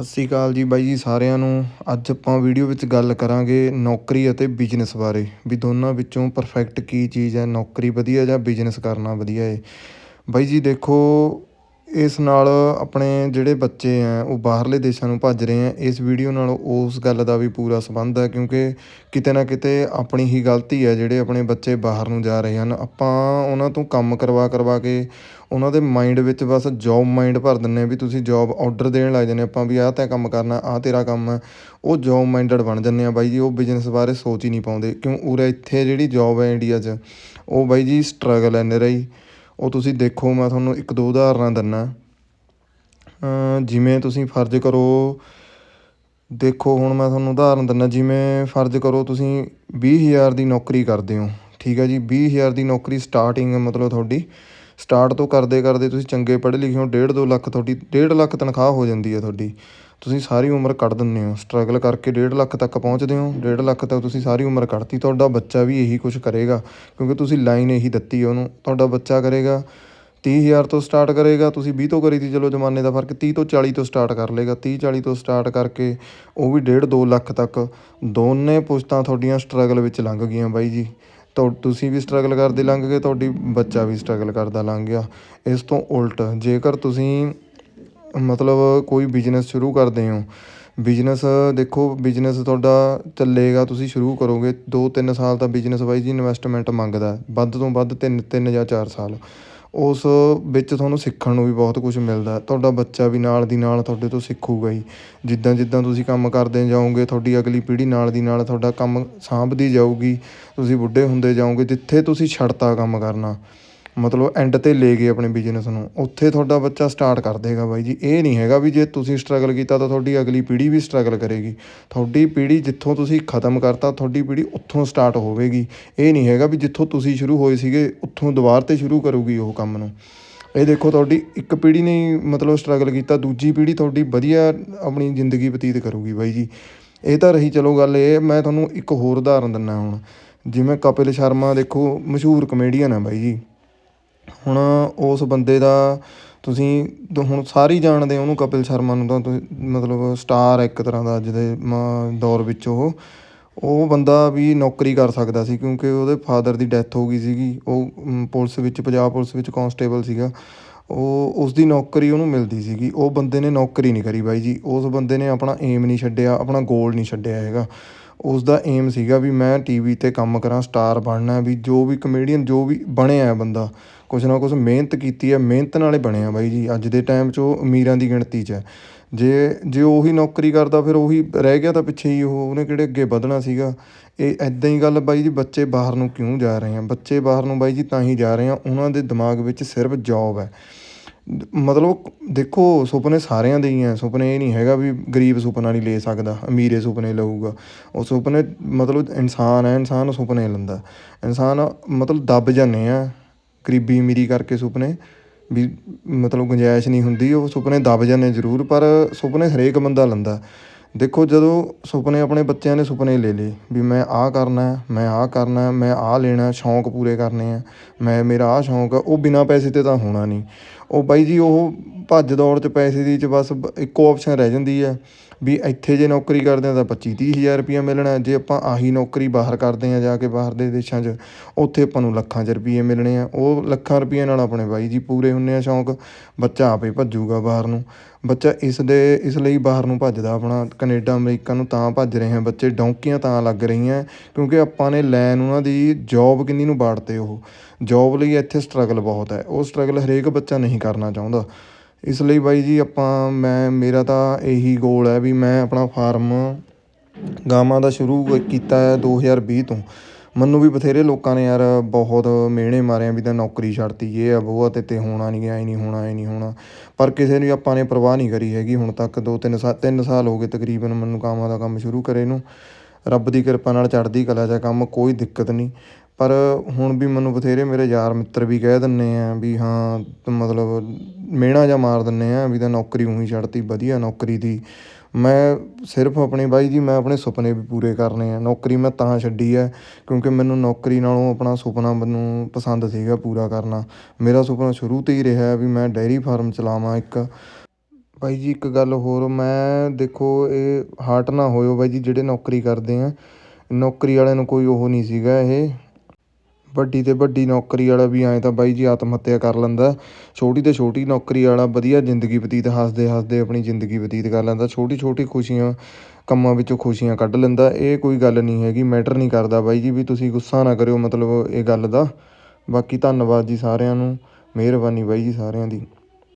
ਸਤਿ ਸ਼੍ਰੀ ਅਕਾਲ ਜੀ ਬਾਈ ਜੀ ਸਾਰਿਆਂ ਨੂੰ। ਅੱਜ ਆਪਾਂ ਵੀਡੀਓ ਵਿੱਚ ਗੱਲ ਕਰਾਂਗੇ ਨੌਕਰੀ ਅਤੇ ਬਿਜ਼ਨਸ ਬਾਰੇ। ਵੀ ਦੋਨਾਂ ਵਿੱਚੋਂ ਪਰਫੈਕਟ ਕੀ ਚੀਜ਼ ਹੈ, ਨੌਕਰੀ ਵਧੀਆ ਜਾਂ ਬਿਜ਼ਨਸ ਕਰਨਾ ਵਧੀਆ ਹੈ ਬਾਈ ਜੀ ਦੇਖੋ ਇਸ ਨਾਲ ਆਪਣੇ ਜਿਹੜੇ ਬੱਚੇ ਹੈ ਉਹ ਬਾਹਰਲੇ ਦੇਸ਼ਾਂ ਨੂੰ ਭੱਜ ਰਹੇ ਹੈ ਇਸ ਵੀਡੀਓ ਨਾਲ ਉਸ ਗੱਲ ਦਾ ਵੀ ਪੂਰਾ ਸੰਬੰਧ ਹੈ ਕਿਉਂਕਿ ਕਿਤੇ ਨਾ ਕਿਤੇ ਆਪਣੀ ਹੀ ਗਲਤੀ ਹੈ ਜਿਹੜੇ ਆਪਣੇ ਬੱਚੇ ਬਾਹਰ ਨੂੰ ਜਾ ਰਹੇ ਹਨ। ਆਪਾਂ ਉਹਨਾਂ ਤੋਂ ਕੰਮ ਕਰਵਾ ਕਰਵਾ ਕੇ ਉਹਨਾਂ ਦੇ ਮਾਈਂਡ ਵਿੱਚ ਬਸ ਜੌਬ ਮਾਈਂਡ ਭਰ ਦਿੰਨੇ ਵੀ ਤੁਸੀਂ ਜੌਬ ਆਰਡਰ ਦੇਣ ਲੱਗ ਜਾਂਦੇ ਆਪਾਂ ਵੀ ਆਹ ਤੈਂ ਕੰਮ ਕਰਨਾ, ਆਹ ਤੇਰਾ ਕੰਮ ਹੈ ਉਹ ਜੌਬ ਮਾਈਂਡਡ ਬਣ ਜਾਂਦੇ ਆ ਬਾਈ ਜੀ, ਉਹ ਬਿਜ਼ਨਸ ਬਾਰੇ ਸੋਚ ਹੀ ਨਹੀਂ ਪਾਉਂਦੇ। ਕਿਉਂ? ਉਰੇ ਇੱਥੇ ਜਿਹੜੀ ਜੌਬ ਹੈ ਇੰਡੀਆ 'ਚ, ਉਹ ਬਾਈ ਜੀ ਸਟਰਗਲ ਹੈ ਨਿਰਾ ਹੀ ਉਹ ਤੁਸੀਂ ਦੇਖੋ, ਮੈਂ ਤੁਹਾਨੂੰ ਇੱਕ ਦੋ ਉਦਾਹਰਨਾਂ ਦਿੰਦਾ ਜਿਵੇਂ ਤੁਸੀਂ ਫਰਜ਼ ਕਰੋ, ਦੇਖੋ, ਹੁਣ ਮੈਂ ਤੁਹਾਨੂੰ ਉਦਾਹਰਨ ਦਿੰਦਾ ਜਿਵੇਂ ਫਰਜ਼ ਕਰੋ ਤੁਸੀਂ 20000 ਦੀ ਨੌਕਰੀ ਕਰਦੇ ਹੋ, ਠੀਕ ਹੈ ਜੀ? 20000 ਦੀ ਨੌਕਰੀ ਸਟਾਰਟਿੰਗ ਮਤਲਬ ਤੁਹਾਡੀ। ਸਟਾਰਟ ਤੋਂ ਕਰਦੇ ਕਰਦੇ ਤੁਸੀਂ ਚੰਗੇ ਪੜ੍ਹੇ ਲਿਖੇ ਹੋ 1.5 2 ਲੱਖ ਤੁਹਾਡੀ 1.5 ਲੱਖ ਤਨਖਾਹ ਹੋ ਜਾਂਦੀ ਹੈ ਤੁਹਾਡੀ। ਤੁਸੀਂ ਸਾਰੀ ਉਮਰ ਕੱਢ ਦਿੰਦੇ ਹੋ। ਸਟਰਗਲ ਕਰਕੇ ਡੇਢ ਲੱਖ ਤੱਕ ਪਹੁੰਚਦੇ ਹੋ। ਡੇਢ ਲੱਖ ਤੱਕ ਤੁਸੀਂ ਸਾਰੀ ਉਮਰ ਕੱਢਤੀ। ਤੁਹਾਡਾ ਬੱਚਾ ਵੀ ਇਹੀ ਕੁਝ ਕਰੇਗਾ। ਕਿਉਂਕਿ ਤੁਸੀਂ ਲਾਈਨ ਇਹੀ ਦਿੱਤੀ ਉਹਨੂੰ। ਤੁਹਾਡਾ ਬੱਚਾ ਕਰੇਗਾ 30000 ਤੋਂ ਸਟਾਰਟ ਕਰੇਗਾ। ਤੁਸੀਂ 20 ਤੋਂ ਕਰੀ ਤੀ ਚਲੋ ਜ਼ਮਾਨੇ ਦਾ ਫ਼ਰਕ। 30 ਤੋਂ 40 ਤੋਂ ਸਟਾਰਟ ਕਰ ਲੇਗਾ 30 40 ਤੋਂ ਸਟਾਰਟ ਕਰਕੇ ਉਹ ਵੀ 1.5 2 ਲੱਖ ਤੱਕ। ਦੋਨੇ ਪੁਸ਼ਤਾਂ ਤੁਹਾਡੀਆਂ ਸਟਰਗਲ ਵਿੱਚ ਲੰਘ ਗਈਆਂ ਬਾਈ ਜੀ। ਤੁ ਤੁਸੀਂ ਵੀ ਸਟਰਗਲ ਕਰਦੇ ਲੰਘ ਗਏ, ਤੁਹਾਡੀ ਬੱਚਾ ਵੀ ਸਟਰਗਲ ਕਰਦਾ ਲੰਘ ਗਿਆ। ਇਸ ਤੋਂ ਉਲਟ ਜੇਕਰ ਤੁਸੀਂ ਮਤਲਬ ਕੋਈ ਬਿਜ਼ਨਸ ਸ਼ੁਰੂ ਕਰਦੇ ਹੋ। ਬਿਜ਼ਨਸ ਦੇਖੋ ਬਿਜ਼ਨਸ ਤੁਹਾਡਾ ਚੱਲੇਗਾ, ਤੁਸੀਂ ਸ਼ੁਰੂ ਕਰੋਗੇ। 2-3 ਸਾਲ ਤਾਂ ਬਿਜ਼ਨਸ ਬਾਈ ਜੀ ਇਨਵੈਸਟਮੈਂਟ ਮੰਗਦਾ ਵੱਧ ਤੋਂ ਵੱਧ 3 3 ਜਾਂ ਚਾਰ ਸਾਲ। ਉਸ ਵਿੱਚ ਤੁਹਾਨੂੰ ਸਿੱਖਣ ਨੂੰ ਵੀ ਬਹੁਤ ਕੁਝ ਮਿਲਦਾ ਤੁਹਾਡਾ ਬੱਚਾ ਵੀ ਨਾਲ ਦੀ ਨਾਲ ਤੁਹਾਡੇ ਤੋਂ ਸਿੱਖੂਗਾ ਹੀ। ਜਿੱਦਾਂ ਜਿੱਦਾਂ ਤੁਸੀਂ ਕੰਮ ਕਰਦੇ ਜਾਓਗੇ, ਤੁਹਾਡੀ ਅਗਲੀ ਪੀੜ੍ਹੀ ਨਾਲ ਦੀ ਨਾਲ ਤੁਹਾਡਾ ਕੰਮ ਸਾਂਭਦੀ ਜਾਊਗੀ। ਤੁਸੀਂ ਬੁੱਢੇ ਹੁੰਦੇ ਜਾਓਗੇ, ਜਿੱਥੇ ਤੁਸੀਂ ਛੱਡਤਾ ਕੰਮ ਕਰਨਾ। ਮਤਲਬ ਐਂਡ ਤੇ ਲੈ ਗਏ ਆਪਣੇ ਬਿਜ਼ਨਸ ਨੂੰ। ਉੱਥੇ ਤੁਹਾਡਾ ਬੱਚਾ ਸਟਾਰਟ ਕਰ ਦੇਗਾ ਬਾਈ ਜੀ। ਇਹ ਨਹੀਂ ਹੈਗਾ ਵੀ ਜੇ ਤੁਸੀਂ ਸਟਰਗਲ ਕੀਤਾ ਤਾਂ ਤੁਹਾਡੀ ਅਗਲੀ ਪੀੜ੍ਹੀ ਵੀ ਸਟਰਗਲ ਕਰੇਗੀ। ਤੁਹਾਡੀ ਪੀੜ੍ਹੀ ਜਿੱਥੋਂ ਤੁਸੀਂ ਖਤਮ ਕਰਤਾ, ਤੁਹਾਡੀ ਪੀੜ੍ਹੀ ਉੱਥੋਂ ਸਟਾਰਟ ਹੋਵੇਗੀ। ਇਹ ਨਹੀਂ ਹੈਗਾ ਵੀ ਜਿੱਥੋਂ ਤੁਸੀਂ ਸ਼ੁਰੂ ਹੋਏ ਸੀਗੇ, ਉੱਥੋਂ ਦੁਬਾਰ ਤੇ ਸ਼ੁਰੂ ਕਰੂਗੀ ਉਹ ਕੰਮ ਨੂੰ। ਇਹ ਦੇਖੋ ਤੁਹਾਡੀ ਇੱਕ ਪੀੜ੍ਹੀ ਨੇ ਮਤਲਬ ਸਟਰਗਲ ਕੀਤਾ, ਦੂਜੀ ਪੀੜ੍ਹੀ ਤੁਹਾਡੀ ਵਧੀਆ ਆਪਣੀ ਜ਼ਿੰਦਗੀ ਬਤੀਤ ਕਰੂਗੀ ਬਾਈ ਜੀ। ਇਹ ਤਾਂ ਰਹੀ ਚਲੋ ਗੱਲ ਇਹ, ਮੈਂ ਤੁਹਾਨੂੰ ਇੱਕ ਹੋਰ ਉਦਾਹਰਨ ਦਿੰਦਾ ਹੁਣ। ਜਿਵੇਂ ਕਪਿਲ ਸ਼ਰਮਾ ਦੇਖੋ, ਮਸ਼ਹੂਰ ਕਮੇਡੀਅਨ ਆ ਬਾਈ ਜੀ। ਹੁਣ ਉਸ ਬੰਦੇ ਦਾ ਤੁਸੀਂ ਹੁਣ ਸਾਰੇ ਹੀ ਜਾਣਦੇ ਹੋ ਉਹਨੂੰ ਕਪਿਲ ਸ਼ਰਮਾ ਨੂੰ ਤਾਂ ਤੁਸੀਂ ਮਤਲਬ ਸਟਾਰ ਇੱਕ ਤਰ੍ਹਾਂ ਦਾ ਅੱਜ ਦੇ ਦੌਰ ਵਿੱਚ ਉਹ। ਉਹ ਬੰਦਾ ਵੀ ਨੌਕਰੀ ਕਰ ਸਕਦਾ ਸੀ ਕਿਉਂਕਿ ਉਹਦੇ ਫਾਦਰ ਦੀ ਡੈਥ ਹੋ ਗਈ ਸੀਗੀ। ਉਹ ਪੁਲਿਸ ਵਿੱਚ, ਪੰਜਾਬ ਪੁਲਿਸ ਵਿੱਚ ਕਾਂਸਟੇਬਲ ਸੀਗਾ। ਉਹ ਉਸ ਦੀ ਨੌਕਰੀ ਉਹਨੂੰ ਮਿਲਦੀ ਸੀਗੀ। ਉਹ ਬੰਦੇ ਨੇ ਨੌਕਰੀ ਨਹੀਂ ਕਰੀ ਬਾਈ ਜੀ। ਉਸ ਬੰਦੇ ਨੇ ਆਪਣਾ ਏਮ ਨਹੀਂ ਛੱਡਿਆ, ਆਪਣਾ ਗੋਲ ਨਹੀਂ ਛੱਡਿਆ ਹੈਗਾ। ਉਸ ਦਾ ਏਮ ਸੀਗਾ ਵੀ ਮੈਂ ਟੀਵੀ ਤੇ ਕੰਮ ਕਰਾਂ ਸਟਾਰ ਬਣਨਾ ਵੀ ਜੋ ਵੀ ਕਮੇਡੀਅਨ ਜੋ ਵੀ ਬਣਿਆ ਹੈ ਬੰਦਾ, ਕੁਛ ਨਾ ਕੁਛ ਮਿਹਨਤ ਕੀਤੀ ਹੈ, ਮਿਹਨਤ ਨਾਲੇ ਬਣਿਆ ਬਾਈ ਜੀ। ਅੱਜ ਦੇ ਟਾਈਮ 'ਚ ਉਹ ਅਮੀਰਾਂ ਦੀ ਗਿਣਤੀ 'ਚ ਹੈ। ਜੇ ਜੇ ਉਹੀ ਨੌਕਰੀ ਕਰਦਾ, ਫਿਰ ਉਹੀ ਰਹਿ ਗਿਆ ਤਾਂ ਪਿੱਛੇ ਹੀ ਉਹ, ਉਹਨੇ ਕਿਹੜੇ ਅੱਗੇ ਵਧਣਾ ਸੀਗਾ? ਇਹ ਐਦਾਂ ਹੀ ਗੱਲ ਬਾਈ ਜੀ, ਬੱਚੇ ਬਾਹਰ ਨੂੰ ਕਿਉਂ ਜਾ ਰਹੇ ਆ? ਬੱਚੇ ਬਾਹਰ ਨੂੰ ਬਾਈ ਜੀ ਤਾਂ ਹੀ ਜਾ ਰਹੇ ਆ, ਉਹਨਾਂ ਦੇ ਦਿਮਾਗ ਵਿੱਚ ਸਿਰਫ ਜੌਬ ਹੈ। ਮਤਲਬ ਦੇਖੋ ਸੁਪਨੇ ਸਾਰਿਆਂ ਦੇ ਹੀ ਹੈ ਸੁਪਨੇ ਇਹ ਨਹੀਂ ਹੈਗਾ ਵੀ ਗਰੀਬ ਸੁਪਨਾ ਨਹੀਂ ਲੈ ਸਕਦਾ, ਅਮੀਰੇ ਸੁਪਨੇ ਲਊਗਾ। ਉਹ ਸੁਪਨੇ ਮਤਲਬ ਇਨਸਾਨ ਹੈ ਇਨਸਾਨ ਸੁਪਨੇ ਲੈਂਦਾ। ਇਨਸਾਨ ਮਤਲਬ ਦੱਬ ਜਾਂਦੇ ਆ ਗਰੀਬੀ ਅਮੀਰੀ ਕਰਕੇ ਸੁਪਨੇ ਵੀ ਮਤਲਬ ਗੁੰਜਾਇਸ਼ ਨਹੀਂ ਹੁੰਦੀ, ਉਹ ਸੁਪਨੇ ਦੱਬ ਜਾਂਦੇ ਜ਼ਰੂਰ, ਪਰ ਸੁਪਨੇ ਹਰੇਕ ਬੰਦਾ ਲੈਂਦਾ। ਦੇਖੋ ਜਦੋਂ ਸੁਪਨੇ ਆਪਣੇ ਬੱਚਿਆਂ ਨੇ ਸੁਪਨੇ ਲੈ ਲਏ ਵੀ ਮੈਂ ਆਹ ਕਰਨਾ, ਮੈਂ ਆਹ ਕਰਨਾ, ਮੈਂ ਆਹ ਲੈਣਾ, ਸ਼ੌਂਕ ਪੂਰੇ ਕਰਨੇ ਆ, ਮੈਂ, ਮੇਰਾ ਆਹ ਸ਼ੌਂਕ ਆ, ਉਹ ਬਿਨਾਂ ਪੈਸੇ ਤੇ ਤਾਂ ਹੋਣਾ ਨਹੀਂ। ਉਹ ਬਾਈ ਜੀ, ਉਹ ਭੱਜ ਦੌੜ ਚ ਪੈਸੇ ਦੀ ਚ ਬਸ ਇੱਕੋ ਆਪਸ਼ਨ ਰਹਿ ਜਾਂਦੀ ਹੈ ਵੀ ਇੱਥੇ ਜੇ ਨੌਕਰੀ ਕਰਦੇ ਹਾਂ ਤਾਂ 25 ਤੀਹ ਹਜ਼ਾਰ ਰੁਪਈਆ ਮਿਲਣਾ, ਜੇ ਆਪਾਂ ਆਹੀ ਨੌਕਰੀ ਬਾਹਰ ਕਰਦੇ ਹਾਂ ਜਾ ਕੇ ਬਾਹਰ ਦੇ ਦੇਸ਼ਾਂ 'ਚ, ਉੱਥੇ ਆਪਾਂ ਨੂੰ ਲੱਖਾਂ 'ਚ ਰੁਪਈਏ ਮਿਲਣੇ ਆ। ਉਹ ਲੱਖਾਂ ਰੁਪਈਏ ਨਾਲ ਆਪਣੇ ਬਾਈ ਜੀ ਪੂਰੇ ਹੁੰਨੇ ਆ ਸ਼ੌਂਕ, ਬੱਚਾ ਆਪੇ ਭੱਜੂਗਾ ਬਾਹਰ ਨੂੰ। ਬੱਚਾ ਇਸ ਦੇ, ਇਸ ਲਈ ਬਾਹਰ ਨੂੰ ਭੱਜਦਾ ਆਪਣਾ, ਕੈਨੇਡਾ, ਅਮਰੀਕਾ ਨੂੰ ਤਾਂ ਭੱਜ ਰਹੇ ਆ ਬੱਚੇ, ਡੌਂਕੀਆਂ ਤਾਂ ਲੱਗ ਰਹੀਆਂ, ਕਿਉਂਕਿ ਆਪਾਂ ਨੇ ਲੈਨ ਉਹਨਾਂ ਦੀ ਜੌਬ ਕਿੰਨੀ ਨੂੰ ਬਾੜਤੇ ਉਹ। ਜੋਬ ਲਈ ਇੱਥੇ ਸਟਰਗਲ ਬਹੁਤ ਹੈ। ਉਹ ਸਟਰਗਲ ਹਰੇਕ ਬੱਚਾ ਨਹੀਂ ਕਰਨਾ ਚਾਹੁੰਦਾ। ਇਸ ਲਈ ਬਾਈ ਜੀ ਆਪਾਂ, ਮੈਂ, ਮੇਰਾ ਤਾਂ ਇਹੀ ਗੋਲ ਹੈ ਵੀ ਮੈਂ ਆਪਣਾ ਫਾਰਮ ਗਾਵਾਂ ਦਾ ਸ਼ੁਰੂ ਕੀਤਾ ਹੈ 2020 ਤੋਂ। ਮੈਨੂੰ ਵੀ ਬਥੇਰੇ ਲੋਕਾਂ ਨੇ ਯਾਰ ਬਹੁਤ ਮਿਹਣੇ ਮਾਰਿਆ ਵੀ ਤਾਂ ਨੌਕਰੀ ਛੱਡਤੀ ਇਹ ਆ ਉਹ ਆ ਤੇ ਤੇ ਹੋਣਾ ਨਹੀਂ ਐ ਨਹੀਂ ਹੋਣਾ ਐ ਨਹੀਂ ਹੋਣਾ। ਪਰ ਕਿਸੇ ਨੂੰ ਆਪਾਂ ਨੇ ਪਰਵਾਹ ਨਹੀਂ ਕਰੀ ਹੈਗੀ, ਹੁਣ ਤੱਕ 2-3 ਸਾਲ ਤਿੰਨ ਸਾਲ ਹੋ ਗਏ ਤਕਰੀਬਨ ਮੈਨੂੰ ਕਾਮਾਂ ਦਾ ਕੰਮ ਸ਼ੁਰੂ ਕਰੇ ਨੂੰ। ਰੱਬ ਦੀ ਕਿਰਪਾ ਨਾਲ ਚੜ੍ਹਦੀ ਕਲਾ 'ਚ ਕੰਮ, ਕੋਈ ਦਿੱਕਤ ਨਹੀਂ ਪਰ ਹੁਣ ਵੀ ਮੈਨੂੰ ਬਥੇਰੇ ਮੇਰੇ ਯਾਰ ਮਿੱਤਰ ਵੀ ਕਹਿ ਦਿੰਦੇ ਆ ਵੀ ਹਾਂ, ਤੂੰ ਮਤਲਬ ਮਿਹਣਾ ਜਿਹਾ ਮਾਰ ਦਿੰਦੇ ਆ ਵੀ ਤਾਂ ਨੌਕਰੀ ਉਹੀ ਛੱਡਤੀ, ਵਧੀਆ ਨੌਕਰੀ ਦੀ। ਮੈਂ ਸਿਰਫ ਆਪਣੇ ਬਾਈ ਜੀ, ਮੈਂ ਆਪਣੇ ਸੁਪਨੇ ਵੀ ਪੂਰੇ ਕਰਨੇ ਆ। ਨੌਕਰੀ ਮੈਂ ਤਾਂ ਛੱਡੀ ਹੈ ਕਿਉਂਕਿ ਮੈਨੂੰ ਨੌਕਰੀ ਨਾਲੋਂ ਆਪਣਾ ਸੁਪਨਾ ਮੈਨੂੰ ਪਸੰਦ ਸੀਗਾ ਪੂਰਾ ਕਰਨਾ। ਮੇਰਾ ਸੁਪਨਾ ਸ਼ੁਰੂ ਤੋਂ ਹੀ ਰਿਹਾ ਵੀ ਮੈਂ ਡੈਰੀ ਫਾਰਮ ਚਲਾਵਾਂ ਇੱਕ। ਬਾਈ ਜੀ, ਇੱਕ ਗੱਲ ਹੋਰ, ਮੈਂ ਦੇਖੋ, ਇਹ ਹਾਰਟ ਨਾ ਹੋਇਓ ਬਾਈ ਜੀ, ਜਿਹੜੇ ਨੌਕਰੀ ਕਰਦੇ ਆ। ਨੌਕਰੀ ਵਾਲਿਆਂ ਨੂੰ ਕੋਈ ਉਹ ਨਹੀਂ ਸੀਗਾ ਇਹ। ਵੱਡੀ ਤੋਂ ਵੱਡੀ ਨੌਕਰੀ ਵਾਲਾ ਵੀ ਐਂ ਤਾਂ ਬਾਈ ਜੀ ਆਤਮ ਹੱਤਿਆ ਕਰ ਲੈਂਦਾ। ਛੋਟੀ ਤੋਂ ਛੋਟੀ ਨੌਕਰੀ ਵਾਲਾ ਵਧੀਆ ਜ਼ਿੰਦਗੀ ਬਤੀਤ, ਹੱਸਦੇ ਹੱਸਦੇ ਆਪਣੀ ਜ਼ਿੰਦਗੀ ਬਤੀਤ ਕਰ ਲੈਂਦਾ। ਛੋਟੀ ਛੋਟੀ ਖੁਸ਼ੀਆਂ, ਕੰਮਾਂ ਵਿੱਚੋਂ ਖੁਸ਼ੀਆਂ ਕੱਢ ਲੈਂਦਾ। ਇਹ ਕੋਈ ਗੱਲ ਨਹੀਂ ਹੈਗੀ, ਮੈਟਰ ਨਹੀਂ ਕਰਦਾ ਬਾਈ ਜੀ ਵੀ ਤੁਸੀਂ ਗੁੱਸਾ ਨਾ ਕਰਿਓ ਮਤਲਬ ਇਹ ਗੱਲ ਦਾ। ਬਾਕੀ ਧੰਨਵਾਦ ਜੀ ਸਾਰਿਆਂ ਨੂੰ, ਮਿਹਰਬਾਨੀ ਬਾਈ ਜੀ ਸਾਰਿਆਂ ਦੀ।